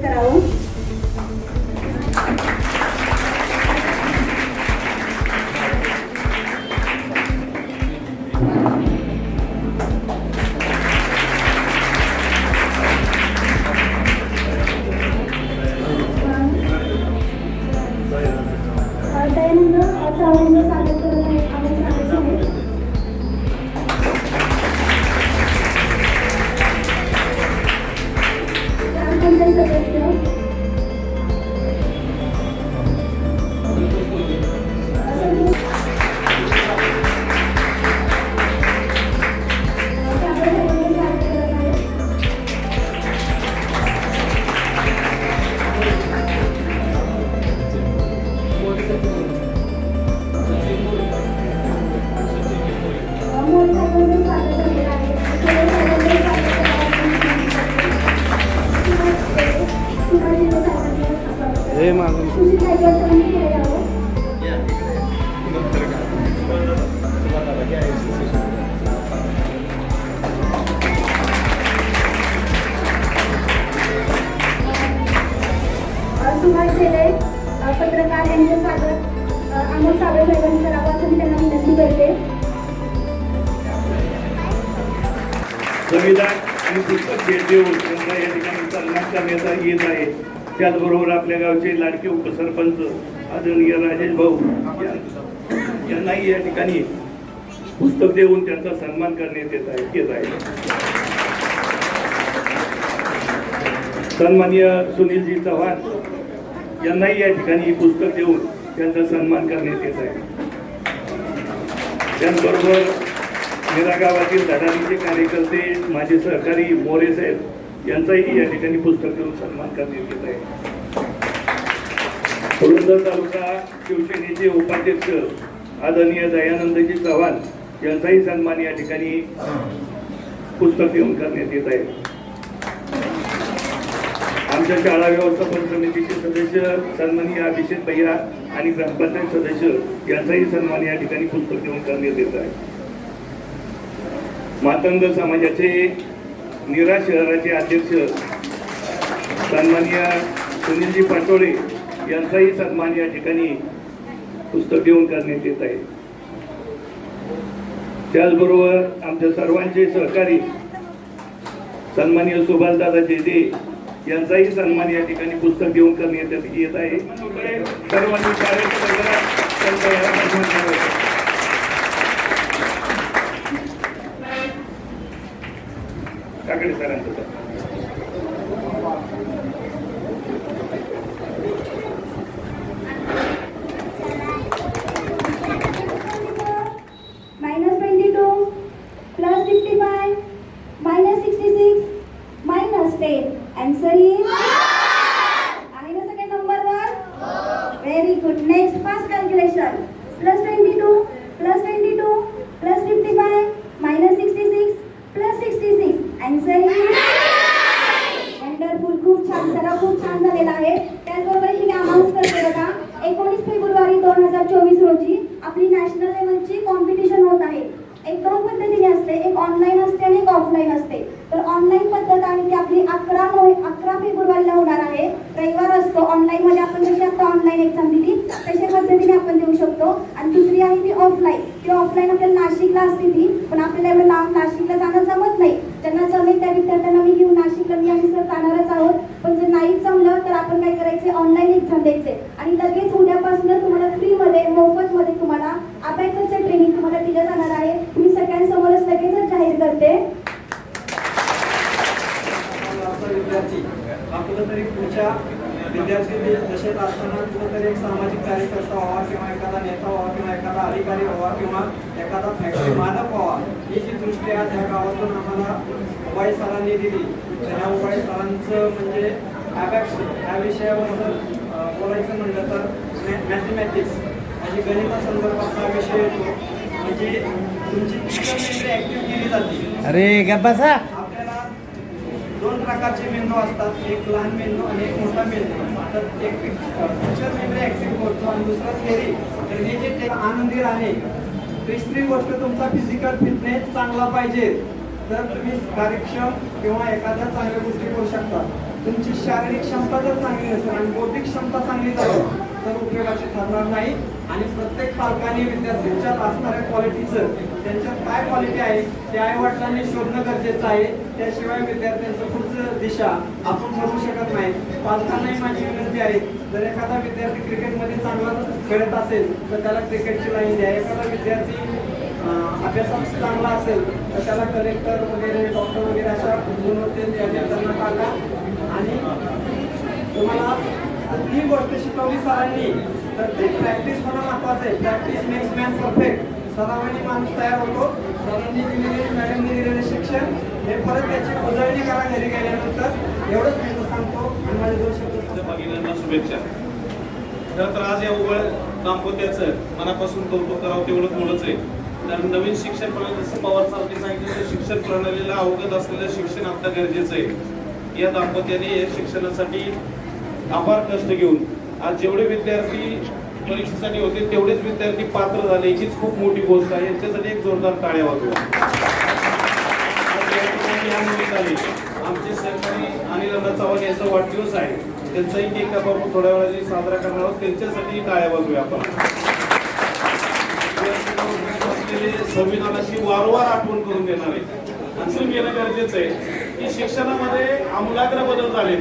स्वागत करावं अ, दयानंद त्याचबरोबर आपल्या गावचे लाडके उपसरपंच आदरणीय राजेश भाऊ यांनाही या ठिकाणी पुस्तक देऊन त्यांचा सन्मान करण्यात येत आहे येत आहे. सन्माननीय सुनीलजी चव्हाण यांनाही या ठिकाणी पुस्तक देऊन त्यांचा सन्मान करण्यात येत आहे. त्याचबरोबर मेरा गावातील धडाडीचे कार्यकर्ते माझे सहकारी मोरे साहेब यांचाही या ठिकाणी पुस्तक देऊन सन्मान करण्यात येत आहे. पुरंदर तालुका शिवसेनेचे उपाध्यक्ष आदरणीय दयानंदजी चव्हाण यांचाही सन्मान या ठिकाणी पुस्तक देऊन करण्यात येत आहे. आमच्या शाळा व्यवस्थापन समितीचे सदस्य सन्माननीय अभिषेक भैया आणि ग्रामपंचायत सदस्य यांचाही सन्मान या ठिकाणी पुस्तक देऊन करण्यात येत आहे. मातंग समाजाचे निरा शहराचे अध्यक्ष सन्मान्य सुनीलजी पाटोळे यांचाही सन्मान या ठिकाणी पुस्तक देऊन करण्यात येत आहे. त्याचबरोबर आमच्या सर्वांचे सहकारी सन्मान्य सुभाषदादा जेदे यांचाही सन्मान या ठिकाणी पुस्तक देऊन करण्यात येत आहे. सर्वांनी काकडे सरांचं sir. minus 22 plus 55 minus 66 minus 10 answer is? आहे ना number very good next fast calculation plus 22 plus 22 plus 55 minus six 66 wonderful खूप छान सराव खूप छान झालेला आहे. त्याचबरोबर मी अनाऊन्स करते बघा एकोणीस फेब्रुवारी दोन हजार चोवीस रोजी आपली नॅशनल लेवलची कॉम्पिटिशन होत आहे. एक दोन पद्धतीने असते एक ऑनलाईन असते आणि एक ऑफलाईन असते. तर ऑनलाईन पद्धत आहे ती आपली अकरा नोव्हे अकरा फेब्रुवारीला होणार आहे. रविवार असतो ऑनलाईनमध्ये आपण जशी आता ऑनलाईन एक्झाम दिली तशा पद्धतीने आपण देऊ शकतो. आणि दुसरी आहे ती ऑफलाईन ती ऑफलाईन आपल्याला नाशिकला असते ती पण आपल्याला एवढं लांब नाशिकला जाणं जमत नाही. ज्यांना जमेल त्या विद्यार्थ्यांना मी घेऊन नाशिकला मी आणि सर जाणारच आहोत. पण जर नाही जमलं तर आपण काय करायचे? ऑनलाईन एक्झाम द्यायचे. आणि लगेच उद्यापासून तुम्हाला फ्रीमध्ये मोफतमध्ये तुम्हाला अबॅकसचं ट्रेनिंग तुम्हाला दिलं जाणार आहे. मी सगळ्यांसमोरच लगेचच जाहीर करते. आपलं तरी पुढच्या विद्यार्थी दशेत असताना कुठंतरी एक सामाजिक कार्यकर्ता व्हावा किंवा एखादा नेता व्हावा किंवा एखादा अधिकारी व्हावा किंवा एखादा फॅक्टरी मालक आज ह्या गावातून आम्हाला उबाई सरांनी दिली. तर ह्या उबाई सरांचं म्हणजे अबॅक्स ह्या विषयाबद्दल बोलायचं म्हणलं तर मॅथमॅटिक्स. म्हणजे गणितासंदर्भातला विषय येतो. म्हणजे तुमची ऍक्टिव्ह केली जाते. अरे गप्पा आपल्याला दोन प्रकारचे मेंदू असतात. एक लहान मेंदू आणि एक मोठा मेंदू. तर एक फ्युचर मेमरी ऍक्टिव्ह करतो आणि दुसरा थेरी तर हे जे ते आनंदी राहणे तिसरी गोष्ट तुमचा फिजिकल फिटनेस चांगला पाहिजे. तर तुम्ही कार्यक्षम किंवा एखाद्या चांगल्या गोष्टी करू शकता. तुमची शारीरिक क्षमता जर चांगली नसेल आणि बौद्धिक क्षमता चांगली झाली तर उपयोगाची ठरणार नाही. आणि प्रत्येक पालकांनी विद्यार्थ्यांच्यात असणाऱ्या क्वालिटीचं त्यांच्यात काय क्वालिटी आहे ते आई वडिलांनी शोधणं गरजेचं आहे. त्याशिवाय विद्यार्थ्यांचं खूप दिशा आपण ठरवू शकत नाही. पालकांनाही माझी विनंती आहे जर एखादा विद्यार्थी क्रिकेटमध्ये चांगला खेळत असेल तर त्याला क्रिकेटची लाईन द्या. एखादा विद्यार्थी अभ्यासात चांगला असेल तर त्याला कलेक्टर वगैरे डॉक्टर वगैरे अशा गुणवत्तेत त्यांना टाका आणि तुम्हाला ही गोष्ट शिकवली सरांनी तर ते प्रॅक्टिस होणं महत्वाचं आहे. प्रॅक्टिस मेक्स मॅन परफेक्ट सरावानी माणूस तयार होतो. सरांनी दिलेले मॅडमनी दिलेले शिक्षण हे परत त्याची उजळणी करा घरी गेल्यानंतर. एवढंच मी सांगतो. आणि माझे दोन शब्द भगिनींना शुभेच्छा. खरं तर आज या उघड दाम्पत्याचं मनापासून कौतुक करावं तेवढंच थोडंच आहे. कारण नवीन शिक्षण प्रणाली जसं पवार साहेबांनी सांगितलं तर शिक्षण प्रणालीला अवगत असलेलं शिक्षण आता गरजेचं आहे. या दाम्पत्याने या शिक्षणासाठी अपार कष्ट घेऊन आज जेवढे विद्यार्थी परीक्षेसाठी होते तेवढेच विद्यार्थी पात्र झाले. हीच खूप मोठी गोष्ट आहे. यांच्यासाठी एक जोरदार टाळ्या वाजवा. निमित्ताने आमचे सहकारी अनिल चव्हाण यांचा वाढदिवस आहे. त्यांचाही केक आपण थोड्या वेळाने साजरा करणार आहोत. त्यांच्यासाठी टाळ्या वाजवूया आपण. संविधानाची वारंवार आठवण करून देणार. आहे असून घेणं गरजेचं आहे की शिक्षणामध्ये आमूलाग्र बदल झाले.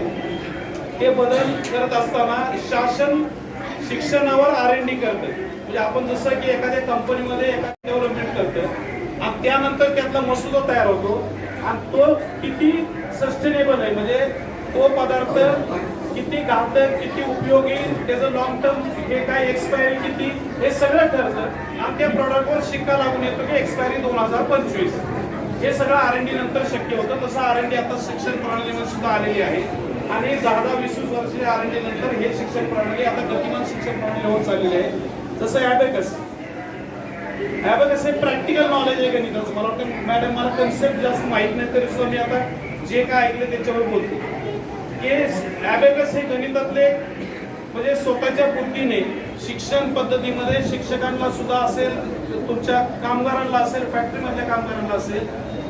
ते बदल करत असताना शासन शिक्षणावर आर एन डी करतं. म्हणजे आपण जसं की एखाद्या कंपनीमध्ये एखाद्या डेव्हलपमेंट करतं. आणि त्यानंतर त्यातला मसुदा तयार होतो. आणि तो किती सस्टेनेबल आहे. म्हणजे तो पदार्थ किती घातक किती उपयोगी त्याचं लॉंग टर्म हे काय एक्सपायरी किती हे सगळं ठरतं. आणि त्या प्रॉडक्टवर शिक्का लागून येतो की एक्सपायरी दोन हजार पंचवीस. हे सगळं आर एन डी नंतर शक्य होतं. तसं आर एन डी आता शिक्षण प्रणालीमध्ये सुद्धा आलेली आहे. आणि दहा दहा वीस वीस वर्ष आर एन डी नंतर हे शिक्षण प्रणाली आता गतिमान शिक्षण प्रणाली होत चाललेली आहे. जसं ॲबेकस बघा साहेब प्रॅक्टिकल नॉलेज आहे गणिताचं मला वाटतं मॅडम मला कन्सेप्ट जास्त माहीत नाही तरी सुद्धा मी आता जे काय ऐकलं त्याच्यावर बोलतो. की ॲबेकस हे गणितातले म्हणजे स्वतःच्या बुद्धीने शिक्षण पद्धतीमध्ये शिक्षकांना सुद्धा असेल तुमच्या कामगारांना असेल फॅक्टरीमधल्या कामगारांना असेल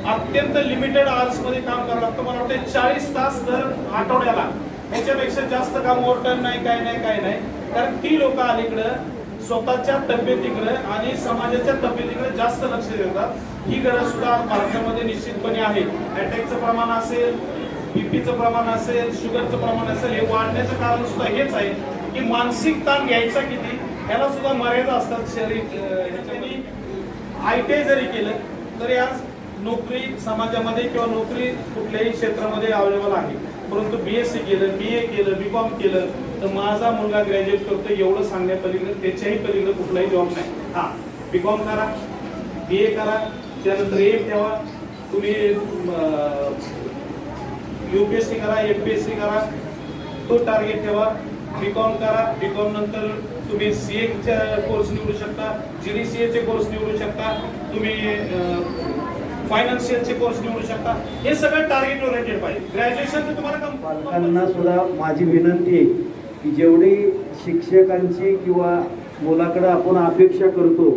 अत्यंत लिमिटेड आवर्समध्ये काम करावं लागतं. मला वाटतं चाळीस तास दर आठवड्याला याच्यापेक्षा जास्त काम ओव्हरटाईम नाही काय नाही काय नाही. कारण ती लोक अलीकडं स्वतःच्या तब्येतीकडे आणि समाजाच्या तब्येतीकडे जास्त लक्ष देतात. ही गरज सुद्धा भारतामध्ये निश्चितपणे आहे. अटॅकचं प्रमाण असेल बीपीचं प्रमाण असेल शुगरचं प्रमाण असेल हे वाढण्याचं कारण सुद्धा हेच आहे की मानसिक ताण घ्यायचा किती ह्याला सुद्धा मर्यादा असतात शरीर ह्याच्यानी. आय टी आय जरी केलं तरी आज नोकरी समाजामध्ये किंवा नोकरी कुठल्याही क्षेत्रामध्ये अवेलेबल आहे. परंतु बी एस सी केलं बी ए केलं बी कॉम केलं तर माझा मुलगा ग्रॅज्युएट करतो एवढं सांगण्यापलीकडे त्याच्याही पलीकडे कुठलाही जॉब नाही. हा बी कॉम करा बी ए करा त्यानंतर एम ठेवा. तुम्ही युपीएससी करा एफ पी एस सी करा. तो टार्गेट ठेवा. बीकॉम करा. बीकॉम नंतर तुम्ही सी चा कोर्स निवडू शकता. जीडीसीए चे कोर्स निवडू शकता. तुम्ही फायनान्शियलचे कोर्स निवडू शकता. हे सगळं टार्गेट ओरिएंटेड पाहिजे. ग्रॅज्युएशन तुम्हाला कम- पालकांना सुद्धा माझी विनंती आहे की जेवढी शिक्षकांची किंवा मुलाकडं आपण अपेक्षा करतो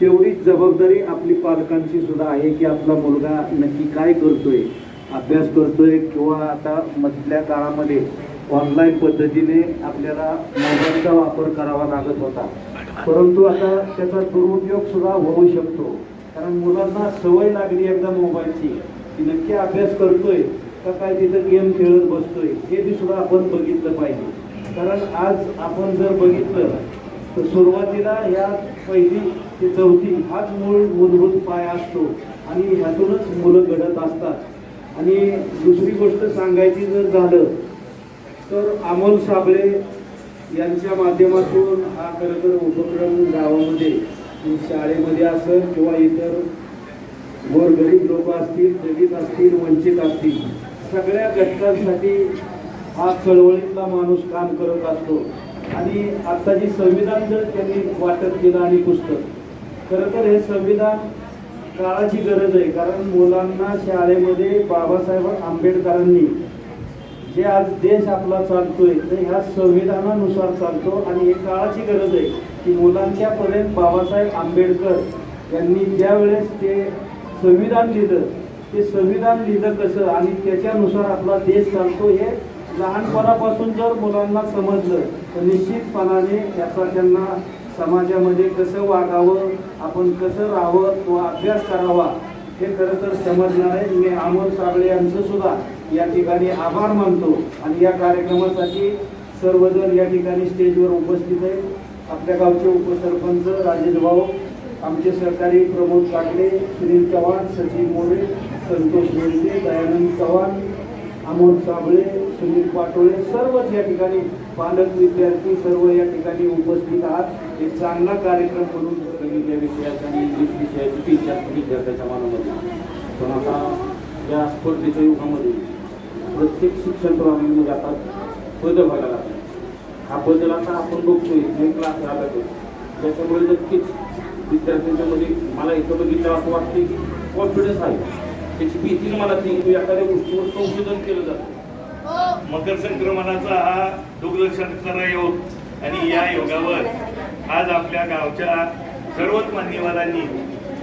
तेवढीच जबाबदारी आपली पालकांची सुद्धा आहे की आपला मुलगा नक्की काय करतोय अभ्यास करतोय किंवा आता मधल्या काळामध्ये ऑनलाईन पद्धतीने आपल्याला मोबाईलचा वापर करावा लागत होता. परंतु आता त्याचा दुरुपयोग सुद्धा होऊ शकतो. कारण मुलांना सवय लागली एकदा मोबाईलची की नक्की अभ्यास करतोय का काय तिथं गेम खेळत बसतोय हे बी सुद्धा आपण बघितलं पाहिजे. कारण आज आपण जर बघितलं तर सुरुवातीला या पहिली ते चौथी हाच मूळ मूलभूत पाय असतो आणि ह्यातूनच मुलं घडत असतात. आणि दुसरी गोष्ट सांगायची जर झालं तर अमोल साबळे यांच्या माध्यमातून हा खरं तर उपक्रम गावामध्ये म्हणजे शाळेमध्ये असेल किंवा इतर गोरगरीब लोक असतील दलित असतील वंचित असतील सगळ्या घटकांसाठी हा चळवळीतला माणूस काम करत असतो. आणि आता जी संविधान जर त्यांनी वाटप केलं आणि पुस्तक खरं तर हे संविधान काळाची गरज आहे. कारण मुलांना शाळेमध्ये बाबासाहेब आंबेडकरांनी जे आज देश आपला चालतोय तर ह्या संविधानानुसार चालतो. आणि हे काळाची गरज आहे की मुलांच्या पर्यंत बाबासाहेब आंबेडकर यांनी ज्या वेळेस ते संविधान लिहिलं ते संविधान लिहिलं कसं? आणि त्याच्यानुसार आपला देश चालतो हे लहानपणापासून जर मुलांना समजलं तर निश्चितपणाने त्याचा त्यांना समाजामध्ये कसं वागावं आपण कसं राहावं किंवा अभ्यास करावा हे खरं तर समजणार आहे. मी अमोल साबळे यांचं सुद्धा या ठिकाणी आभार मानतो आणि या कार्यक्रमासाठी सर्वजण या ठिकाणी स्टेजवर उपस्थित आहेत. आपल्या गावचे उपसरपंच राजेश भाऊ आमचे सहकारी प्रमोद काकडे सुनील चव्हाण सचिन मोरे संतोष बेंडे दयानंद चव्हाण अमोल साबळे सुनील पाटोळे सर्वच या ठिकाणी पालक विद्यार्थी सर्व या ठिकाणी उपस्थित आहात. एक चांगला कार्यक्रम म्हणून गणित या विषयाचा आणि इंग्लिश विषयाची ती विद्यार्थ्याच्या मनामध्ये पण आता या स्पर्धेच्या युगामध्ये प्रत्येक शिक्षण प्रणालीमध्ये आता बदल व्हायला लागला. हा बदल आता आपण बघतोय एक क्लास आला तो. त्याच्यामुळे नक्कीच विद्यार्थ्यांच्यामध्ये मला इथं बघितलं असं वाटते की कॉन्फिडन्स आहे. त्याची भीती मला ती. एखाद्या गोष्टीवर संशोधन केलं जातं. मकर संक्रमणाचा हा दुर्लक्ष करणारा योग. आणि या योगावर आज आपल्या गावच्या सर्वच मान्यवरांनी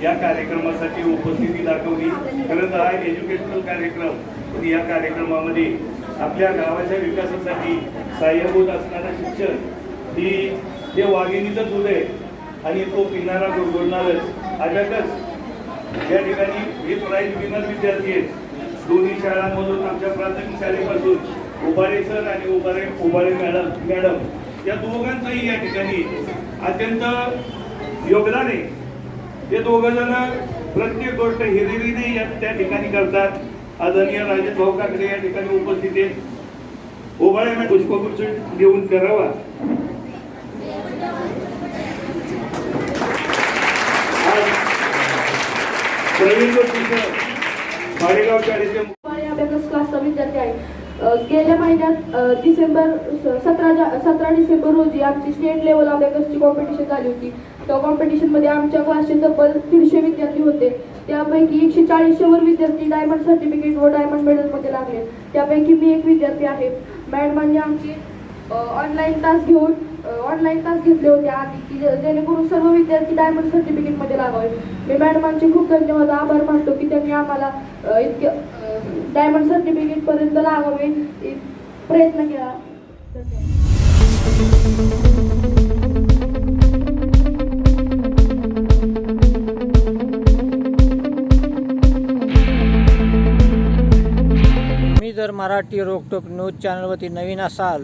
या कार्यक्रमासाठी उपस्थिती दाखवली. खरं तर हा एज्युकेशनल कार्यक्रम. आणि या कार्यक्रमामध्ये आपल्या गावाच्या विकासासाठी सहाय्यभूत असणारं शिक्षण ही ते वाघिणीचं दूध आहे आणि तो पिणारा गुरगुरणारच. अजाकच या ठिकाणी हे प्राईज विनर विद्यार्थी आहेत. दोन्ही शाळांमधून आमच्या प्राथमिक शाळेपासून उभारे सर आणि उभारे उभारे मॅडम मॅडम. या दोघांचंही या ठिकाणी अत्यंत योगदान आहे. हे दोघं जण प्रत्येक गोष्ट हिरिरीने या त्या ठिकाणी करतात. आदरणीय राजेश भाऊ काकडे या ठिकाणी उपस्थित आहेत. उभाळे मॅडम पुष्पगुच्छ घेऊन करावा शाळेचे अभ्यास क्लासचा विद्यार्थी आहे. गेल्या महिन्यात डिसेंबर सतरा सतरा डिसेंबर रोजी आमची स्टेट लेवल अभ्यासची कॉम्पिटिशन झाली होती. त्या कॉम्पिटिशनमध्ये आमच्या क्लासचे तब्बल दीडशे विद्यार्थी होते. त्यापैकी एकशे चाळीसशेवर विद्यार्थी डायमंड सर्टिफिकेट व डायमंड मेडलमध्ये लागले. त्यापैकी मी एक विद्यार्थी आहे. मॅडमांनी आमची ऑनलाईन तास घेऊन ऑनलाईन तास घेतले होते आधी की जेणेकरून सर्व विद्यार्थी डायमंड सर्टिफिकेटमध्ये लागावे. मी मॅडमांचे खूप धन्यवाद आभार मानतो की त्यांनी आम्हाला इतके डायमंड सर्टिफिकेट पर्यंत लागावे. प्रयत्न केला. मी जर मराठी रोकटोक न्यूज चॅनलवरती नवीन असाल